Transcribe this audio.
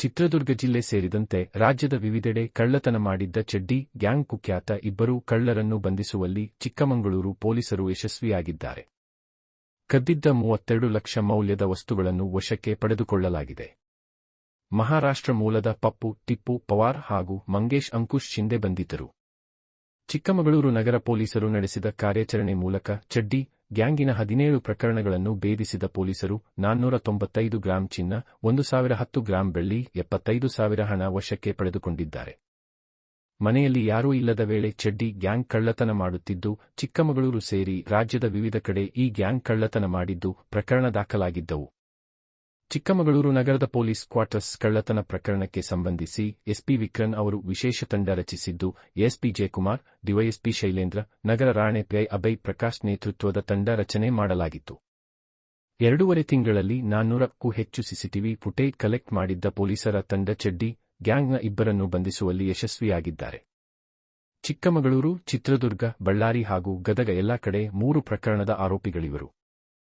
ಚಿತ್ರದುರ್ಗ ಜಿಲ್ಲೆ ಸೇರಿದಂತೆ ರಾಜ್ಯದ ವಿವಿಧೆಡೆ ಕಳ್ಳತನ ಮಾಡಿದ್ದ ಚಡ್ಡಿ, ಗ್ಯಾಂಗ್ ಕುಖ್ಯಾತ ಇಬ್ಬರು ಕಳ್ಳರನ್ನು ಬಂಧಿಸುವಲ್ಲಿ ಚಿಕ್ಕಮಗಳೂರು ಪೊಲೀಸರು ಯಶಸ್ವಿಯಾಗಿದ್ದಾರೆ. ಕದ್ದಿದ್ದ ಮೂವತ್ತೆರಡು ಲಕ್ಷ ಮೌಲ್ಯದ ವಸ್ತುಗಳನ್ನು ವಶಕ್ಕೆ ಪಡೆದುಕೊಳ್ಳಲಾಗಿದೆ. ಮಹಾರಾಷ್ಟ್ರ ಮೂಲದ ಪಪ್ಪು, ಟಿಪ್ಪು, ಪವಾರ್ ಹಾಗೂ ಮಂಗೇಶ್ ಅಂಕುಶ್ ಶಿಂದೆ ಬಂಧಿತರು. ಚಿಕ್ಕಮಗಳೂರು ನಗರ ಪೊಲೀಸರು ನಡೆಸಿದ ಕಾರ್ಯಾಚರಣೆ ಮೂಲಕ ಚಡ್ಡಿ ಗ್ಯಾಂಗಿನ ಹದಿನೇಳು ಪ್ರಕರಣಗಳನ್ನು ಭೇದಿಸಿದ ಪೊಲೀಸರು ನಾನ್ನೂರ ತೊಂಬತ್ತೈದು ಗ್ರಾಂ ಚಿನ್ನ, ಒಂದು ಸಾವಿರ ಹತ್ತು ಗ್ರಾಂ ಬೆಳ್ಳಿ, ಎಪ್ಪತ್ತೈದು ಸಾವಿರ ಹಣ ವಶಕ್ಕೆ ಪಡೆದುಕೊಂಡಿದ್ದಾರೆ. ಮನೆಯಲ್ಲಿ ಯಾರೂ ಇಲ್ಲದ ವೇಳೆ ಚಡ್ಡಿ ಗ್ಯಾಂಗ್ ಕಳ್ಳತನ ಮಾಡುತ್ತಿದ್ದು, ಚಿಕ್ಕಮಗಳೂರು ಸೇರಿ ರಾಜ್ಯದ ವಿವಿಧ ಕಡೆ ಈ ಗ್ಯಾಂಗ್ ಕಳ್ಳತನ ಮಾಡಿದ್ದು ಪ್ರಕರಣ ದಾಖಲಾಗಿದ್ದವು. ಚಿಕ್ಕಮಗಳೂರು ನಗರದ ಪೊಲೀಸ್ ಕ್ವಾರ್ಟರ್ಸ್ ಕಳ್ಳತನ ಪ್ರಕರಣಕ್ಕೆ ಸಂಬಂಧಿಸಿ ಎಸ್ಪಿ ವಿಕ್ರನ್ ಅವರು ವಿಶೇಷ ತಂಡ ರಚಿಸಿದ್ದು, ಎಸ್ಪಿ ಜಯಕುಮಾರ್, ಡಿವೈಎಸ್ಪಿ ಶೈಲೇಂದ್ರ, ನಗರ ರಾಣೆ ಪಿಐ ಅಭಯ್ ಪ್ರಕಾಶ್ ನೇತೃತ್ವದ ತಂಡ ರಚನೆ ಮಾಡಲಾಗಿತ್ತು. ಎರಡೂವರೆ ತಿಂಗಳಲ್ಲಿ ನಾನ್ನೂರಕ್ಕೂ ಹೆಚ್ಚು ಸಿಸಿಟಿವಿ ಫುಟೇಜ್ ಕಲೆಕ್ಟ್ ಮಾಡಿದ್ದ ಪೊಲೀಸರ ತಂಡ ಚೆಡ್ಡಿ, ಗ್ಯಾಂಗ್ನ ಇಬ್ಬರನ್ನು ಬಂಧಿಸುವಲ್ಲಿ ಯಶಸ್ವಿಯಾಗಿದ್ದಾರೆ. ಚಿಕ್ಕಮಗಳೂರು, ಚಿತ್ರದುರ್ಗ, ಬಳ್ಳಾರಿ ಹಾಗೂ ಗದಗ ಎಲ್ಲಾ ಕಡೆ ಮೂರು ಪ್ರಕರಣದ ಆರೋಪಿಗಳಿವರು.